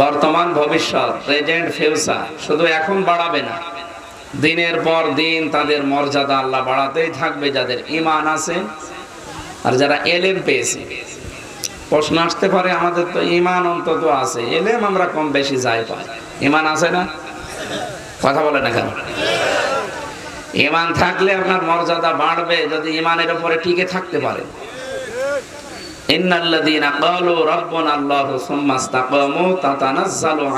বর্তমান ভবিষ্যৎ present future শুধু এখন বাড়াবে না। দিনের পর দিন তাদের মর্যাদা আল্লাহ বাড়াতেই থাকবে, যাদের ইমান আছে আর যারা এলেম পেয়েছে। প্রশ্ন আসতে পারে, আমাদের তো ইমান অন্তত আছে, এলেম আমরা কম বেশি যাই পাই। ইমান আছে না? কথা বলে না কেন? ইমান থাকলে আপনার মর্যাদা বাড়বে, যদি ইমানের উপরে টিকে থাকতে পারে। ইন্নাল্লাযীনা ক্বালু রাব্বুনা আল্লাহু সুম্মা ইসতাকামু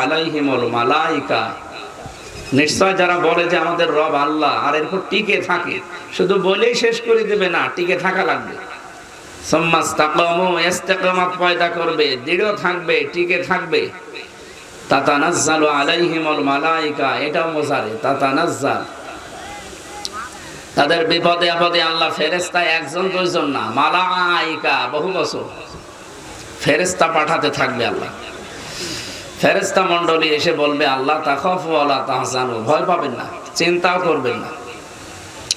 আলাইহিমুল মালায়েকা নিশ্চয় যারা বলে যে আমাদের রব আল্লাহ, আর এরপর টিকে থাকে, শুধু বলেই শেষ করে দেবে না, টিকে থাকা লাগবে। সুম্মা ইসতাকামু, ইস্তিকামাত পয়দা করবে, দৃঢ় থাকবে, টিকে থাকবে। তাতানাজ্জালু আলাইহিমুল মালায়েকা এটাও মোজারে, তাতানাজ্জাল। তাদের বিপদে আপদে আল্লাহ ফেরেস্তা একজন, দুইজন না, মালাইকা, বহু বছর। ফেরেস্তা পাঠাতে থাকবে আল্লাহ। ফেরেস্তা মন্ডলী এসে বলবে, আল্লাহ তা তাখফু আলা তাহজানু ভয় পাবেন না, চিন্তাও করবেন না।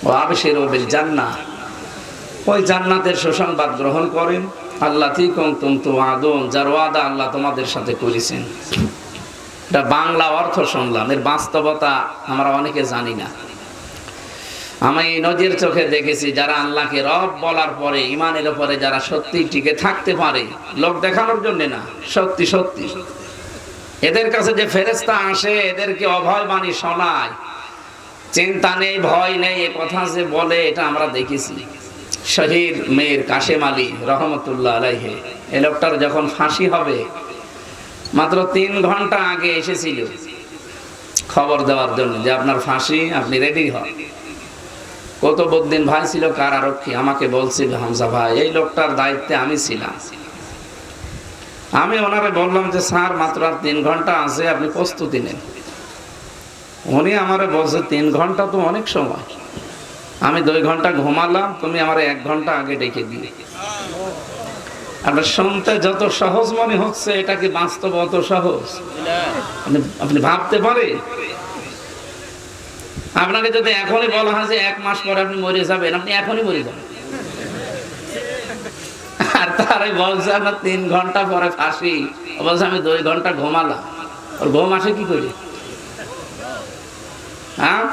ও আবেশের বিল জান্নাহ। ওই জান্নাতের সুসংবাদ গ্রহণ করেন। আল্লাহ তিকুম তুমতু আদম যার ওয়াদা আল্লাহ তোমাদের সাথে করেছেন। এটা বাংলা অর্থ শুনলাম, এর বাস্তবতা আমরা অনেকে জানি না। আমি নদীর চোখে দেখেছি যারা আল্লাহকে রব বলার পরে ইমানের উপরে যারা সত্যি টিকে থাকতে পারে, লোক দেখানোর জন্য না, সত্যি সত্যি। এদের কাছে যে ফেরেস্তা আসে, এদেরকে অভয় বাণী শোনায়। চিন্তা নেই, ভয় নেই, এ কথা যে বলে, এটা আমরা দেখেছি। শহীদ মেয়ের কাশেম আলী রহমতুল্লাহ আলাইহে, এ লোকটার যখন ফাঁসি হবে, মাত্র তিন ঘণ্টা আগে এসেছিল। খবর দেওয়ার জন্য যে আপনার ফাঁসি, আপনি রেডি হন। কতবুদ্দিন ভাই ছিল কারারক্ষী আমাকে বলছিল হামজা ভাই, এই লোকটার দায়িত্বে আমি ছিলাম। আমি ওনারে বললাম যে, স্যার, মাত্র আর তিন ঘণ্টা আছে, আপনি প্রস্তুতি নেন। উনি আমারে বলছে, তিন ঘণ্টা তো অনেক সময়। আমি দুই ঘণ্টা ঘুমালাম, তুমি আমার এক ঘণ্টা আগে ডেকে দিয়ে আপনার শুনতে যত সহজ মনে হচ্ছে, এটা কি বাস্তব অত সহজ? আপনি ভাবতে পারেন? আপনাকে যদি এখনই বলা হয় যে এক মাস পরে আপনি মরে যাবেন, আপনি এখনই মরে যাবেন। আর তারে বলছে আপনার তিন ঘণ্টা পরে ফাঁসি। বলছে, আমি দুই ঘণ্টা ঘুমালাম। ওর ঘুম আসে কি করে? হ্যাঁ?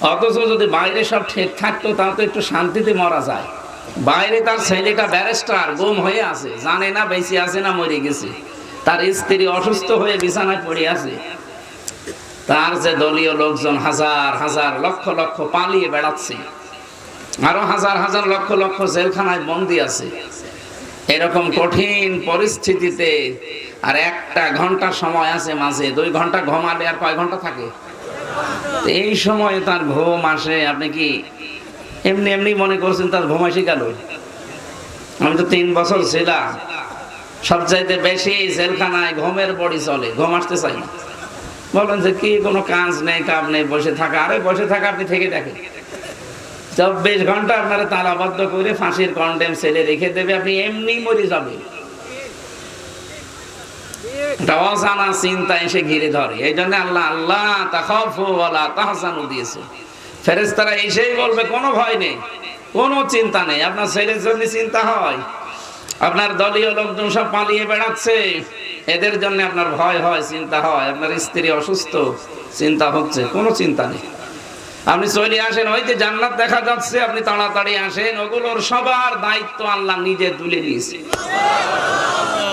অথচ যদি বাইরে সব ঠিক থাকতো তাও তো একটু শান্তিতে মরা যায়। বাইরে তার ছেলেটা ব্যারিস্টার, গুম হয়ে আছে। জানে না, বেঁচে আছে না মরে গেছে। তার স্ত্রী অসুস্থ হয়ে বিছানায় পড়ে আছে। তার যে দলীয় লোকজন হাজার হাজার, লক্ষ লক্ষ পালিয়ে বেড়াচ্ছে। আরও হাজার হাজার, লক্ষ লক্ষ জেলখানায় বন্দি আছে। এরকম কঠিন পরিস্থিতিতে আর একটা ঘণ্টা সময় আছে মাঝে। দুই ঘণ্টা ঘুমালে আর কয় ঘণ্টা থাকে? এই সময় তার ঘুম আসে। আপনি কি এমনি এমনি মনে করছেন তার ঘুম আসে গেল আমি তো তিন বছর ছিলাম। সবচাইতে বেশি জেলখানায় ঘুমের বড়ি চলে, ঘুম আসতে চাই না। বলেন যে কি, কোনো কাজ নেই, কাম নেই, বসে থাকা। আরে, বসে থাকা আপনি থেকে দেখেন। চব্বিশ ঘণ্টা আপনারা তালাবদ্ধ করে ফাঁসির কন্ডেম ছেলে রেখে দেবে, আপনি এমনি মরে যাবে একটা অজানা চিন্তা এসে ঘিরে ধরে। এই জন্য আল্লাহ আল্লাহ, তাখাফু ওয়ালা তাহসানু দিয়েছে। ফেরেশতারা এসেই বলবে, কোনো ভয় নেই, কোনো চিন্তা নেই। আপনার ছেলের জন্য চিন্তা হয়। আপনার দলীয় লোকজন সব পালিয়ে বেড়াচ্ছে। এদের জন্য আপনার ভয় হয়, চিন্তা হয়। আপনার স্ত্রী অসুস্থ, চিন্তা হচ্ছে, কোনো চিন্তা নেই। আপনি চলে আসেন, ওই যে জান্নাত দেখা যাচ্ছে, আপনি তাড়াতাড়ি আসেন, ওগুলোর সবার দায়িত্ব আল্লাহ নিজে তুলে নিয়েছে।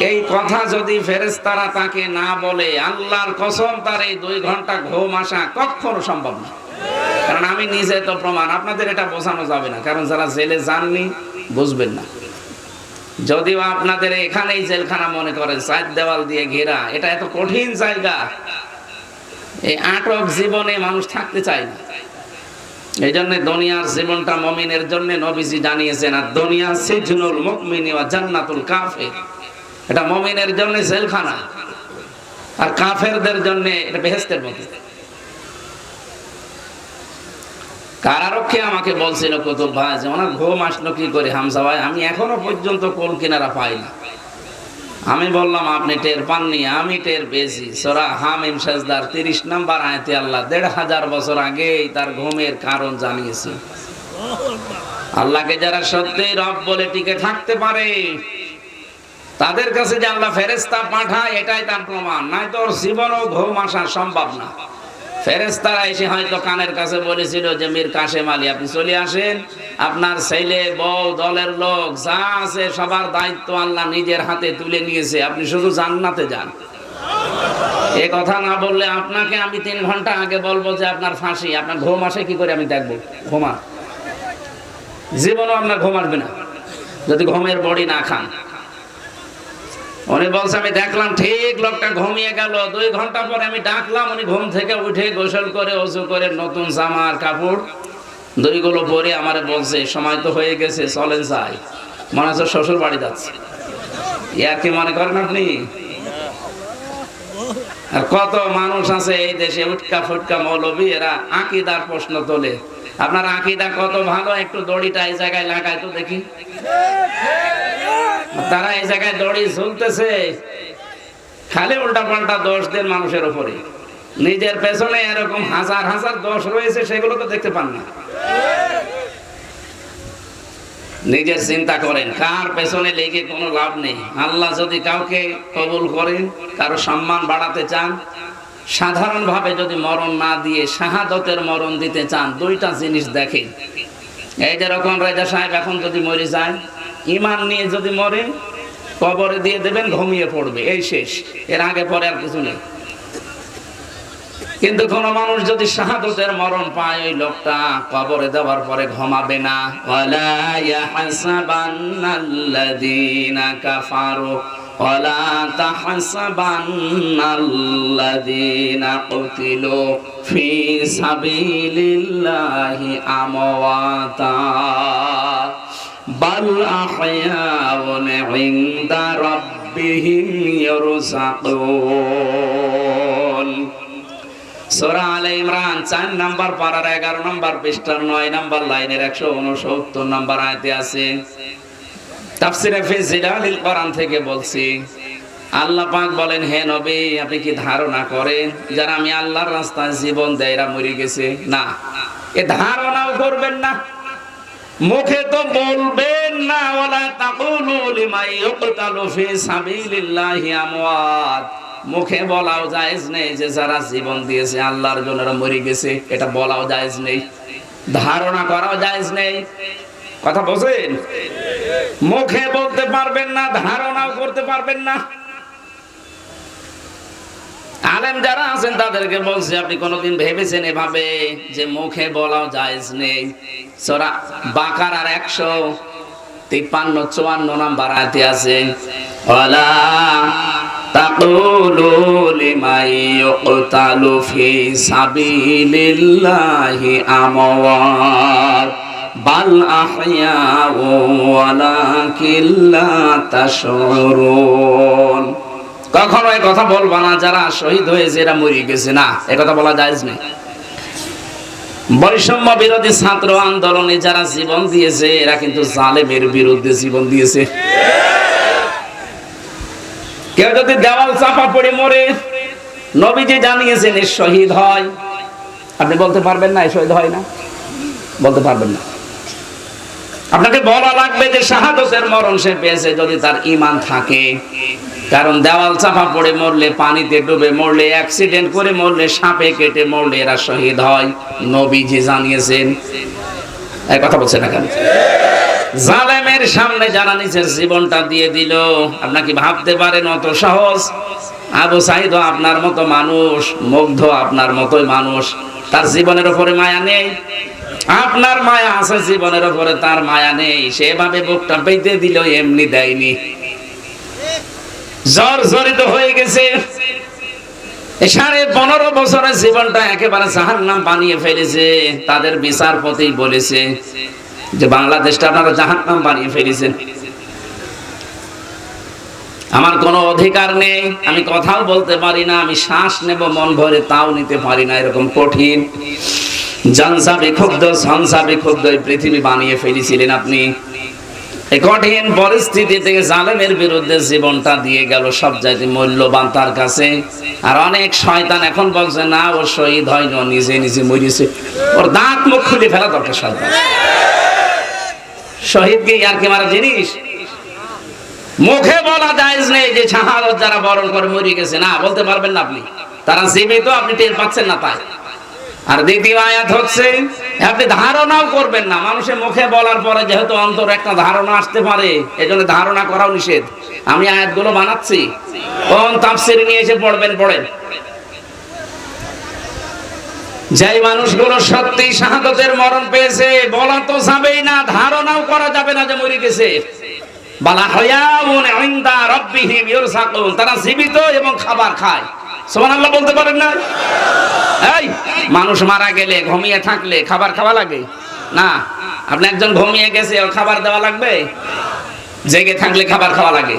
এই কথা যদি ফেরেস্তারা তাকে না বলে, আল্লাহর কসম, তার এই দুই ঘণ্টা ঘুম আসা কখনো সম্ভব না। কারণ আমি নিজে তো প্রমাণ, আপনাদের এটা বোঝানো যাবে না। কারণ যারা জেলে যাননি, বুঝবেন না। যদিও আপনাদের এখানেই জেলখানা মনে করেন চার দেওয়াল দিয়ে ঘেরা, এটা এত কঠিন জায়গা। এই আটক জীবনে মানুষ থাকতে চায় না। এই জন্য দুনিয়ার জীবনটা মমিনের জন্য নবীজি জানিয়েছেন, আর দুনিয়া সিজনুল মুকমিনি জান্নাতুল এটা মমিনের জন্য জেলখানা, আর কাফেরদের জন্য এটা বেহেস্তের মতো। কারারক্ষী আমাকে বলছিল কুতুব ভাই যে ওনার ঘুম আসলো কি করে? হামসা ভাই, আমি এখনও পর্যন্ত কোল কিনারা পাই না। আমি বললাম, আপনি টের পাননি, আমি টের পেয়েছি। সোরা হামিম সাজদার তিরিশ নাম্বার আয়তে আল্লাহ দেড় হাজার বছর আগেই তার ঘুমের কারণ জানিয়েছে। আল্লাহকে যারা সত্যি রব বলে টিকে থাকতে পারে, তাদের কাছে যে আল্লাহ ফেরেস্তা পাঠায়, এটাই তার প্রমাণ। নাই তো ওর জীবনও ঘুম আসা সম্ভব না। ফেরেস্তারা এসে হয়তো কানের কাছে বলেছিল যে, মীর কাশেম আলী, আপনি চলে আসেন। আপনার ছেলে বউ দলের লোক, যা আছে সবার দায়িত্ব আল্লাহ নিজের হাতে তুলে নিয়েছে। আপনি শুধু জান্নাতে যান। এ কথা না বললে আপনাকে আমি তিন ঘণ্টা আগে বলব যে, আপনার ফাঁসি, আপনার ঘুম আসে, কি করে আমি দেখব? ঘুমা। জীবনও আপনার ঘুম আসবে না। যদি ঘুমের বড়ি না খান। উনি বলছে, আমি দেখলাম ঠিক লোকটা ঘুমিয়ে গেল। দুই ঘণ্টা পরে আমি ডাকলাম, উনি ঘুম থেকে উঠে গোসল করে অজু করে নতুন জামার কাপড় দুইগুলো পরে আমারে বলছে সময় তো হয়ে গেছে, চলেন যাই। মনে হচ্ছে শ্বশুর বাড়ি যাচ্ছে। ইয়ার কি মনে করেন আপনি? আর কত মানুষ আছে এই দেশে, উটকা ফুটকা মৌলবী, এরা আকিদার প্রশ্ন তোলে। আপনার আকিদা কত ভালো? একটু দড়িটা এই জায়গায় লাগায় তো দেখি। তারা এই জায়গায় দড়ি ঝুলতেছে। খালি উল্টা পাল্টা দোষ দেন মানুষের উপরে। নিজের পেছনে এরকম হাজার হাজার দোষ রয়েছে, সেগুলো তো দেখতে পান না। নিজের চিন্তা করেন, কার পেছনে লেগে কোনো লাভ নেই। আল্লাহ যদি কাউকে কবুল করেন, কারও সম্মান বাড়াতে চান সাধারণভাবে যদি মরণ না দিয়ে শাহাদতের মরণ দিতে চান, দুইটা জিনিস দেখেন এই যেরকম রাজা সাহেব এখন যদি মরে যায় ইমান নিয়ে যদি মরে, কবরে দিয়ে দেবেন, ঘুমিয়ে পড়বে, এই শেষ। এর আগে পরে আর কিছু নেই। কিন্তু কোন মানুষ যদি শাহাদতের মরণ পায়, ওই লোকটা কবরে দেওয়ার পরে ঘুমাবে না। ওয়ালা ইয়াহসাবান্নাল্লাযীনা কাফারু। ওয়ালা তাহসাবান্নাল্লাযীনা কুতিলু ফি সাবিলিল্লাহি আমওয়াতা বাল আহয়াউন ইনদা রাব্বিহিম ইরসাকুন সোরা আলে ইমরান চার নাম্বার পাড়ার এগারো নাম্বার পৃষ্ঠার নয় নাম্বার লাইনের একশো উনসত্তর নাম্বার আয়তে আছে তাফসিরে ফিজিলালিল কোরআন থেকে বলছি, আল্লাহ পাক বলেন, হে নবী, আপনি কি ধারণা করেন যারা আমি আল্লাহর রাস্তায় জীবন দেয় মরে গেছে? না। এ ধারণাও করবেন না। মুখে তো বলবেন না ওলা তাকুলু লিমাই ইউকতালু ফি সাবিলিল্লাহি আমওয়াত। মুখে বলাও জায়েজ নেই যে যারা জীবন দিয়েছে, আল্লাহর জন্য মরে গেছে। এটা বলাও জায়েজ নেই। ধারণা করাও জায়েজ নেই। কথা বোঝেন? মুখে বলতে পারবেন না, ধারণাও করতে পারবেন না। আলেম যারা আছেন, তাদেরকে বলছে, আপনি কোনোদিন ভেবেছেন এভাবে যে মুখে বলাও জায়েজ নেই? সোরা বাকার আর একশো তিপ্পান্ন, চুয়ান্ন নাম্বার আয়াতে আছে, ওয়ালা তাকুলু লিমাই ইউকতালু ফি সাবিলিল্লাহি আমওয়াত। বাল আহয়াউ ওয়ালাকিন লা তাশউরুন। কখনো এই কথা বলবা না, যারা শহীদ হয়েছে এরা মরে গেছে না, এ কথা বলা জায়েজ নেই। বৈষম্য বিরোধী ছাত্র আন্দোলনে যারা জীবন দিয়েছে, এরা কিন্তু জালেমের বিরুদ্ধে জীবন দিয়েছে। কেউ যদি দেওয়াল চাপা পড়ে মরে, নবীজি জানিয়েছেন শহীদ হয়। আপনি বলতে পারবেন না শহীদ হয় না? বলতে পারবেন না। আপনাকে বলা লাগবে যে শাহাদতের মরণ সে পেয়েছে যদি তার ইমান থাকে। কারণ দেওয়াল চাপা পড়ে মরলে, পানিতে ডুবে মরলে অ্যাক্সিডেন্ট করে মরলে, সাপে কেটে মরলে এরা শহীদ হয়। নবীজি জানিয়েছেন। এই কথা বলছে না কেন? জালেমের সামনে যারা নিজের জীবনটা দিয়ে দিল আপনাকে ভাবতে পারেন অত সহজ? আবু সাইদ আপনার মতো মানুষ, মুগ্ধ আপনার মতোই মানুষ। তার জীবনের উপরে মায়া নেই। আপনার মায়া আছে জীবনের উপরে, তার মায়া নেই। সেভাবে বুকটা পেতে দিল, এমনি দেয়নি। জ্বর জড়িত হয়ে গেছে। সাড়ে পনেরো বছরের জীবনটা একেবারে জাহার নাম বানিয়ে ফেলেছে। তাদের বিচারপতি বলেছে যে, বাংলাদেশটা আপনারা জাহার নাম বানিয়ে ফেলেছেন। আমার কোনো অধিকার নেই, আমি কথাও বলতে পারি না, আমি শ্বাস নেব, মন ভরে তাও নিতে পারি না, এরকম কঠিন। জনসা বিক্ষুব্ধ সংসা বিক্ষুব্ধ এই পৃথিবী বানিয়ে ফেলেছিলেন আপনি। এই কঠিন জালেমের বিরুদ্ধে জীবনটা দিয়ে গেল, সব মূল্যবান তার কাছে। আর অনেক শয়তান এখন বলছে, না, ও শহীদ হয় নিজে নিজে মরিছে। ওর দাঁত মুখ খুলে ফেলা দরকার শয়তান। শহীদ কি আর কি মারা জিনিস? মুখে বলা জায়েজ নেই যে শাহাদত যারা বরণ করে মরে গেছে। না, বলতে পারবেন না আপনি। তারা জীবিত আপনি টের পাচ্ছেন না তাই। আর দ্বিতীয় আয়াত হচ্ছে আপনি ধারণাও করবেন না। মানুষের মুখে বলার পরে যেহেতু অন্তর একটা ধারণা আসতে পারে, এজন্য ধারণা করাও নিষেধ। আমি আয়াতগুলো বানাচ্ছি। কোন তাফসির নিয়ে এসে পড়বেন, পড়েন। যেই মানুষগুলো সত্যি শাহাদতের মরণ পেয়েছে, বলা তো যাবেই না, ধারণাও করা যাবে না যে মরে গেছে। বালা তারা জীবিত এবং খাবার খায়। সুবহানাল্লাহ বলতে পারেন না? এই, মানুষ মারা গেলে, ঘুমিয়ে থাকলে খাবার খাওয়া লাগে? না। আপনি একজন ঘুমিয়ে গেছে খাবার দেওয়া লাগবে? জেগে থাকলে খাবার খাওয়া লাগে।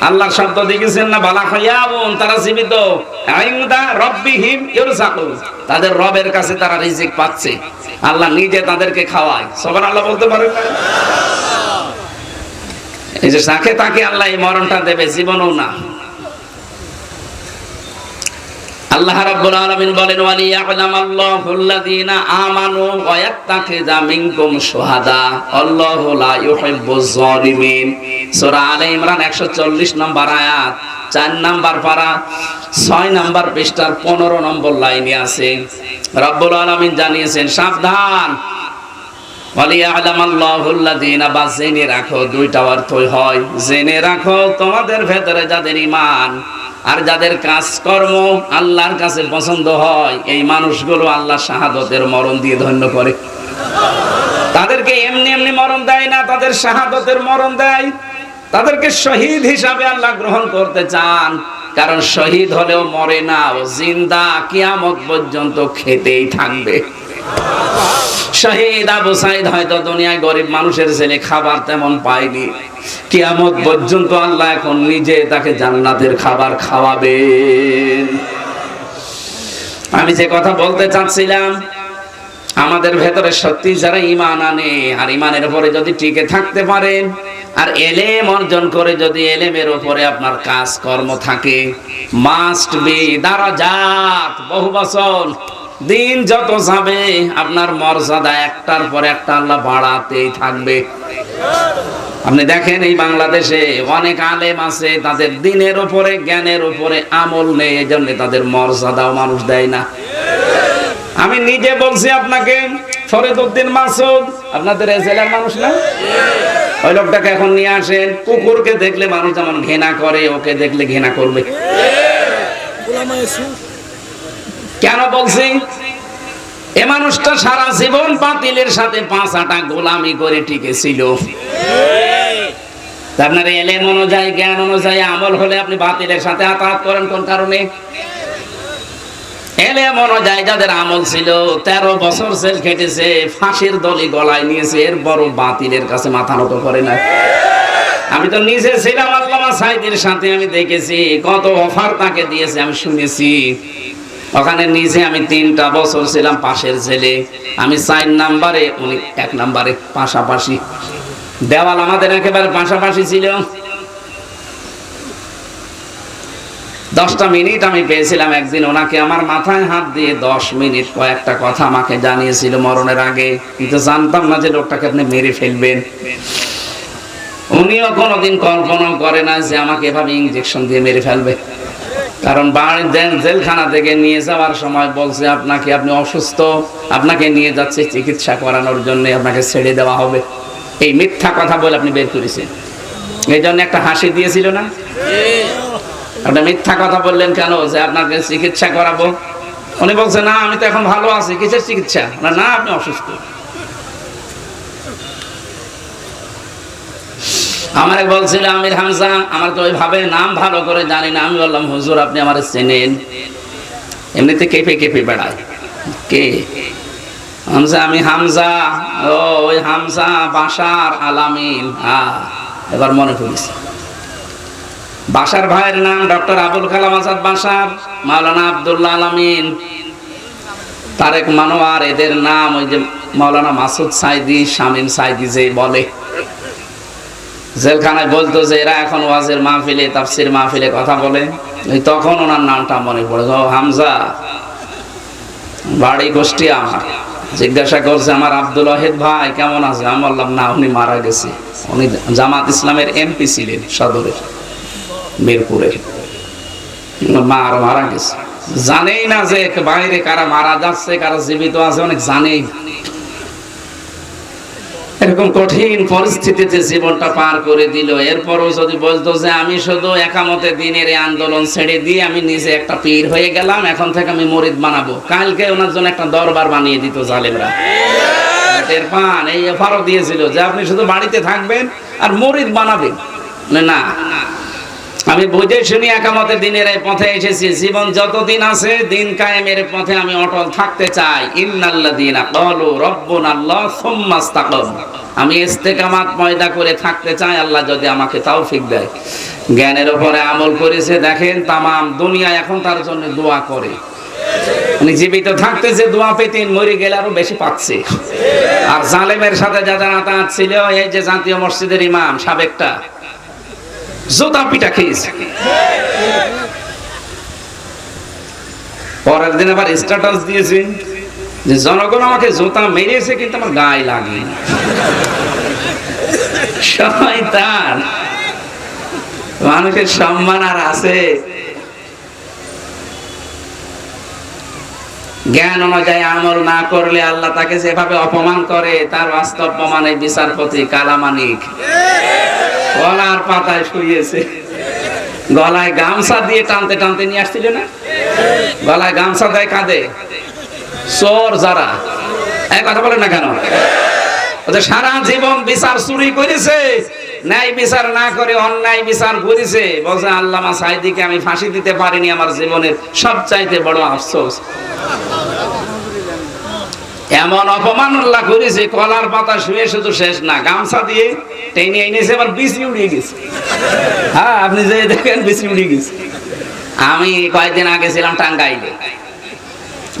আল্লাহর শব্দ দেখেছেন না? বালা হয়াবুন তারা জীবিত। আইন্দা রব্বিহিম ইউরসাকুন তাদের রবের কাছে তারা রিজিক পাচ্ছে। আল্লাহ নিজে তাদেরকে খাওয়ায়। সবার আল্লাহ বলতে পারেন না? এই যে তাকে তাকে আল্লাহ এই মরণটা দেবে, জীবনও না। আল্লাহ রাব্বুল আলামিন বলেন, ওয়ালি আল্লাযীনা আমানু ওয়া মিনকুম শুহাদা। আল্লাহু লা সূরা আলে ইমরান 140 নম্বর আয়াত 4 নম্বর পারা 6 নম্বর পৃষ্ঠার 15 নম্বর লাইনে আছে। রব্বুল আলামিন জানিয়েছেন, সাবধান জেনে রাখো, দুইটা অর্থই হয়। জেনে রাখো, তোমাদের ভেতরে যাদের ইমান আর যাদের আল্লাহর কাছে পছন্দ হয়, এই মানুষগুলো আল্লাহ শাহাদতের মরণ দিয়ে ধন্য করে। তাদেরকে এমনি এমনি মরণ দেয় না, তাদের শাহাদতের মরণ দেয়। তাদেরকে শহীদ হিসাবে আল্লাহ গ্রহণ করতে চান, কারণ শহীদ হলেও মরে না, ও জিন্দা কিয়ামত পর্যন্ত খেতেই থাকবে। শহীদ আবু সাইদ হয়তো দুনিয়ায় গরিব মানুষের ছেলে খাবার তেমন পায়নি। কিয়ামত পর্যন্ত আল্লাহ এখন নিজে তাকে জান্নাতের খাবার খাওয়াবেন আমি যে কথা বলতে চাচ্ছিলাম, আমাদের ভেতরে সত্যি যারা ইমান আনে, আর ইমানের উপরে যদি টিকে থাকতে পারেন, আর এলেম অর্জন করে যদি এলেমের উপরে আপনার কাজ কর্ম থাকে মাস্ট বি দারাজাত, বহু বছর দিন যত যাবে, আপনার মর্যাদা একটার পর একটা আল্লাহ বাড়াতেই থাকবে। আপনি দেখেন এই বাংলাদেশে অনেক আলেম আছে, তাদের দিনের উপরে, জ্ঞানের উপরে আমল নেই এই জন্য তাদের মর্যাদাও মানুষ দেয় না। আমি নিজে বলছি আপনাকে, ফরিদউদ্দিন মাসুদ, আপনাদের এই জেলার মানুষ না? ওই লোকটাকে এখন নিয়ে আসেন, কুকুরকে দেখলে মানুষ যেমন ঘৃণা করে, ওকে দেখলে ঘৃণা করবে। কেন বলছি? এ মানুষটা সারা জীবন বাতিলের সাথে পাঁচ আটা গোলামি করে টিকেছিল। আপনার এলেম অনুযায়ী, জ্ঞান অনুযায়ী আমল হলে আপনি বাতিলের সাথে করেন কোন কারণে? যাদের আমল ছিল, তেরো বছর জেল খেটেছে, ফাঁসির দলি গলায় নিয়েছে, এর বড় বাতিলের কাছে মাথা নত করে না। আমি তো নিজে ছিলাম আল্লামা সাইদের সাথে, আমি দেখেছি কত অফার তাকে দিয়েছে, আমি শুনেছি। ওখানে নিজে আমি তিনটা বছর ছিলাম পাশের ছেলে আমি চার নাম্বারে, উনি এক নাম্বারে পাশাপাশি। দেওয়াল আমাদের একেবারে পাশাপাশি ছিল। দশটা মিনিট আমি পেয়েছিলাম একদিন ওনাকে আমার মাথায় হাত দিয়ে দশ মিনিট কয়েকটা কথা আমাকে জানিয়েছিল মরণের আগে। কিন্তু জানতাম না যে লোকটাকে আপনি মেরে ফেলবেন। উনিও কোনোদিন কল্পনা করে না যে আমাকে এভাবে ইঞ্জেকশন দিয়ে মেরে ফেলবে। কারণ জেলখানা থেকে নিয়ে যাওয়ার সময় বলছে, আপনাকে আপনি অসুস্থ, আপনাকে নিয়ে যাচ্ছে চিকিৎসা করানোর জন্য আপনাকে ছেড়ে দেওয়া হবে। এই মিথ্যা কথা বলে আপনি বের করেছেন। এই জন্য একটা হাসি দিয়েছিল না? আপনি মিথ্যা কথা বললেন কেন? যে আপনাকে চিকিৎসা করাবো। উনি বলছে, না, আমি তো এখন ভালো আছি। কিসের চিকিৎসা? না, আপনি অসুস্থ। আমার বলছিল আমির হামজা। আমার তো ওইভাবে নাম ভালো করে জানি না। আমি বললাম, হুজুর, আপনি আমার চেনেন। এমনিতে কেঁপে কেঁপে বেড়ায়। কে? হামজা, আমি হামজা। ও, ওই হামজা বাসার আলামিন। হ্যাঁ এবার মনে পড়েছে। বাসার ভাইয়ের নাম ডক্টর আবুল কালাম আজাদ বাসার, মাওলানা আবদুল্লাহ আলামিন। তারেক মানোয়ার, এদের নাম ওই যে মাওলানা মাসুদ সাইদি, শামীম সাইদি যে বলে। জেলখানায় বলতো যে এরা এখন ওয়াজের মাহফিলে, তাফসির মাহফিলে কথা বলে। তখন ওনার নামটা মনে পড়ে ও হামজা। বাড়ি গোষ্ঠী আমার। জিজ্ঞাসা করছে, আমার আব্দুল ওয়াহিদ ভাই, কেমন আছে? আমি বললাম, না, উনি মারা গেছে। উনি জামাত ইসলামের এমপি ছিলেন সদরের মিরপুরের মা আর মারা গেছে। জানেই না যে বাইরে কারা মারা যাচ্ছে, কারা জীবিত আছে, অনেক জানেই। এরকম কঠিন পরিস্থিতিতে জীবনটা পার করে দিল। এরপরও যদি বলতো যে আমি শুধু একামতে দিনের এই আন্দোলন ছেড়ে দিয়ে আমি নিজে একটা পীর হয়ে গেলাম, এখন থেকে আমি মরিদ বানাবো। কালকে ওনার জন্য একটা দরবার বানিয়ে দিত জালেমরা। টের পান, এই অফারও দিয়েছিল যে আপনি শুধু বাড়িতে থাকবেন আর মরিদ বানাবেন। না। আমি বুঝে শুনি একামতে দিনের এই পথে এসেছি। জীবন যতদিন আছে, দিন কায়েমের পথে আমি অটল থাকতে চাই। ইন্নাল্লাযীনা ক্বালু রাব্বুনাল্লাহ সুম্মা ইসতাকাম আমি ইস্তেকামাত পয়দা করে থাকতে চাই, আল্লাহ যদি আমাকে তৌফিক দেয়। জ্ঞানের উপরে আমল করেছে, দেখেন, তামাম দুনিয়া এখন তার জন্য দোয়া করে। উনি জীবিত থাকতে যে দোয়া পেতেন মরে গেলে আরও বেশি পাচ্ছে। আর জালেমের সাথে যারা নাতাত ছিল, এই যে জাতীয় মসজিদের ইমাম, সাবেকটা জোতা পিটা খেয়েছে। পরের দিন আবার স্ট্যাটাস দিয়েছে যে জনগণ আমাকে জোতা মেরেছে কিন্তু আমার গায়ে লাগে তার মানুষের সম্মান আর আছে। জ্ঞান অনুযায়ী আমল না করলে আল্লাহ তাকে যেভাবে অপমান করে, তার বাস্তব প্রমাণে বিচারপতি কালামানিক। গলার পাতায় শুয়েছে গলায় গামছা দিয়ে টানতে টানতে নিয়ে আসছিল না? গলায় গামছা দেয় কাঁদে চোর যারা। এক কথা বলেন না কেন? সারা জীবন বিচার চুরি করেছে, ন্যায় বিচার না করে অন্যায় বিচার করেছে। বলছে, আল্লামা সাইদিকে আমি ফাঁসি দিতে পারিনি, আমার জীবনের সবচাইতে বড় আফসোস। এমন অপমান উল্লাহ করেছে, কলার পাতা শুয়ে শুধু শেষ না, গামছা দিয়ে টেনে এনেছে, আবার বিছড়ি উড়িয়ে গেছে। হ্যাঁ আপনি যে দেখেন বিছড়ি উড়িয়ে গেছে। আমি কয়েকদিন আগে ছিলাম টাঙ্গাইলে।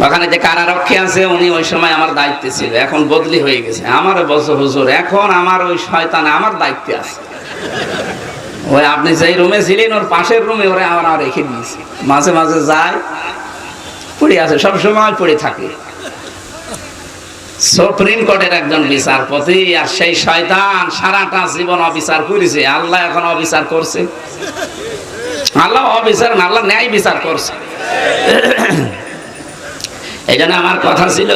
ওখানে যে কারারক্ষী আছে, উনি ওই সময় আমার দায়িত্বে ছিল। এখন বদলি হয়ে গেছে। আমার বলছে, হুজুর, এখন আমার ওই শয়তানে আমার দায়িত্বে আছে। ওই আপনি যেই রুমে ছিলেন, ওর পাশের রুমে ওরা আমার রেখে দিয়েছে। মাঝে মাঝে যায়, পড়ে আছে, সব সময় পড়ে থাকে। সুপ্রিম কোর্টের একজন বিচারপতি, আর সেই শয়তান সারাটা জীবন অবিচার করেছে। আল্লাহ এখন অবিচার করছে। আল্লাহ অবিচার না, আল্লাহ ন্যায় বিচার করছে। এই আমার কথা ছিল,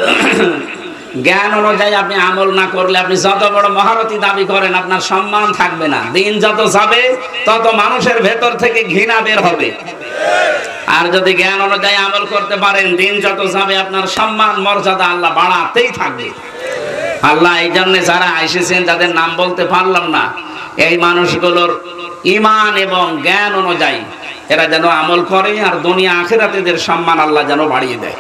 জ্ঞান অনুযায়ী আপনি আমল না করলে আপনি যত বড় মহারথী দাবি করেন, আপনার সম্মান থাকবে না। দিন যত যাবে, তত মানুষের ভেতর থেকে ঘৃণা বের হবে। আর যদি জ্ঞান অনুযায়ী আমল করতে পারেন, দিন যত যাবে, আপনার সম্মান, মর্যাদা আল্লাহ বাড়াতেই থাকবে। আল্লাহ এই জন্য যারা এসেছেন যাদের নাম বলতে পারলাম না, এই মানুষগুলোর ইমান এবং জ্ঞান অনুযায়ী এরা যেন আমল করে আর দুনিয়া আখেরাতেদের সম্মান আল্লাহ যেন বাড়িয়ে দেয়।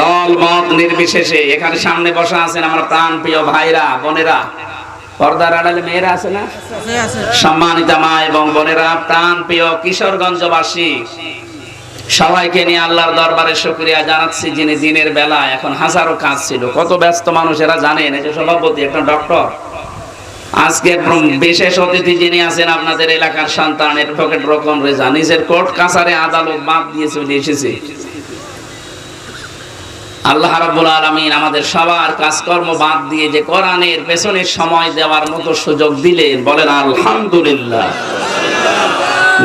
দল মত নির্বিশেষে এখানে সামনে বসা আছেন আমার প্রাণ প্রিয় ভাইরা বোনেরা। পর্দার আড়ালে মেয়েরা আছে না? সম্মানিতা মা এবং বোনেরা প্রাণ প্রিয় কিশোরগঞ্জবাসী। সবাইকে নিয়ে আল্লাহর দরবারে শুকরিয়া জানাচ্ছি যিনি দিনের বেলা এখন হাজারো কাজ ছিল। কত ব্যস্ত মানুষেরা জানেন এই যে সভাপতি একটা ডক্টর। আজকের বিশেষ অতিথি যিনি আছেন, আপনাদের এলাকার সন্তান অ্যাডভোকেট রকম রেজা। নিজের কোর্ট কাছারে আদালত বাদ দিয়ে চলে এসেছে। আল্লাহ রাব্বুল আলামিন আমাদের সবার কাজকর্ম বাদ দিয়ে যে কোরআনের পেছনের সময় দেওয়ার মতো সুযোগ দিলেন বলেন, আলহামদুলিল্লাহ।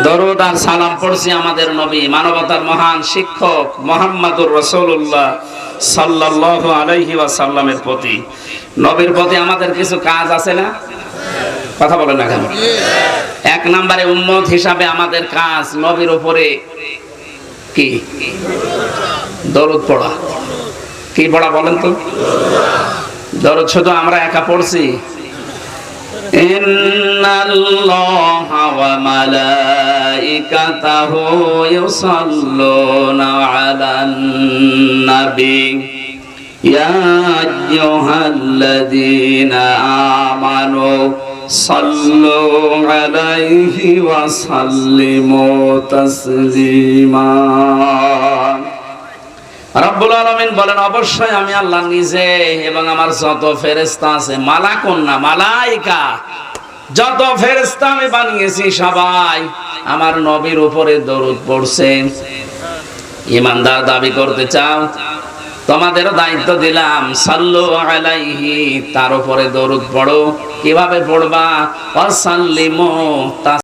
দরুদ আর সালাম পড়ছি আমাদের নবী, মানবতার মহান শিক্ষক মোহাম্মদুর রসুল্লাহ সাল্লাল্লাহু আলাইহি ওয়াসাল্লামের প্রতি। নবীর প্রতি আমাদের কিছু কাজ আছে না? কথা বলেন না কেন? এক নম্বরে উম্মত হিসাবে আমাদের কাজ নবীর উপরে কি? দরদ পড়া। কি পড়া বলেন তো? দরদ শুধু আমরা একা পড়ছি। ইন্নাল্লাহা ইয়া আমানু صلوا عليه وسلموا تسليما রব্বুল আলমিন বলেন অবশ্যই আমি আল্লাহ নিজে এবং আমার যত ফেরেস্তা আছে মালা কন্যা মালাইকা যত ফেরেস্তা আমি বানিয়েছি সবাই আমার নবীর উপরে দরুদ পড়ছে ইমানদার দাবি করতে চাও তোমাদেরও দায়িত্ব দিলাম সাল্লু আলাইহি তার উপরে দরুদ পড়ো। কীভাবে পড়বা? ওয়াসাল্লিমু